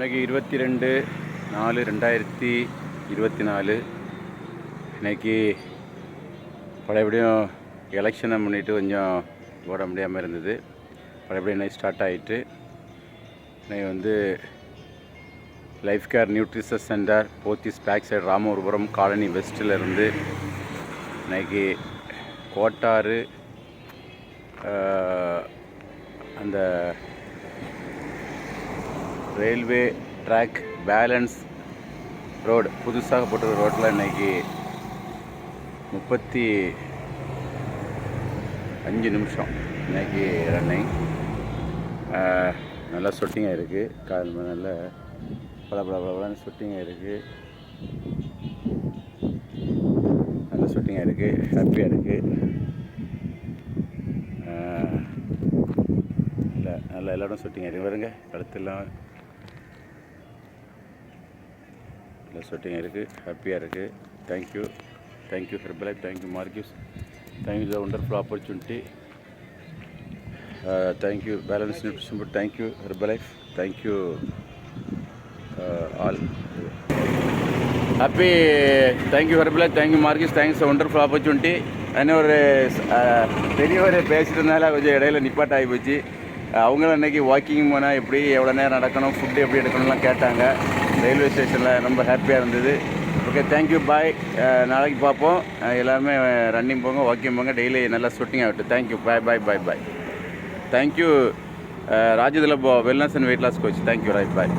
இன்றைக்கி இருபத்தி ரெண்டு நாலு ரெண்டாயிரத்தி இருபத்தி நாலு இன்னைக்கு பழையபடியும் எலெக்ஷனை முன்னிட்டு கொஞ்சம் ஓட முடியாமல் இருந்தது. பழையபடியும் இன்னைக்கு ஸ்டார்ட் ஆகிட்டு இன்னைக்கு வந்து life care nutrition centre Pothys back side Ramapuram colony வெஸ்ட்டில் இருந்து இன்னைக்கு கோட்டாறு அந்த ரயில்வே ட்ராக் பேலன்ஸ் ரோடு புதுசாக போட்டிருக்க ரோட்டில் இன்றைக்கி முப்பத்தி அஞ்சு நிமிஷம். இன்னைக்கு ரன்னிங் நல்லா சொட்டிங்காக இருக்குது கால் மணி நல்ல பல பல பலன்னு சொட்டிங்காக இருக்குது நல்ல சொட்டிங்காக இருக்குது ஹாப்பியாக இருக்குது இல்லை நல்லா எல்லா இடம் இருக்குது வருங்க. கழுத்தெல்லாம் நல்லா ஸ்வெட்டிங் இருக்குது ஹாப்பியாக இருக்குது thank you thank you Herbalife thank you Marquez thank you the wonderful opportunity thank you balance nutrition but thank you Herbalife thank you all happy thank you Herbalife thank you Marquez thanks wonderful opportunity என்ன ஒரு பெரியவர் பேசிட்டதுனால கொஞ்சம் இடையில நிப்பாட்டாகி போச்சு. அவங்களும் அன்றைக்கி walking போனால் எப்படி எவ்வளோ நேரம் நடக்கணும் ஃபுட்டு எப்படி எடுக்கணும்லாம் கேட்டாங்க. ரயில்வே ஸ்டேஷனில் ரொம்ப ஹாப்பியாக இருந்தது. ஓகே தேங்க்யூ பாய் நாளைக்கு பார்ப்போம். எல்லாருமே ரன்னிங் போங்க வாக்கிங் போங்க. டெய்லி நல்லா ஷூட்டிங் ஆகட்டும். Thank you bye bye bye bye thank you ராஜதுல wellness and weight loss coach thank you right bye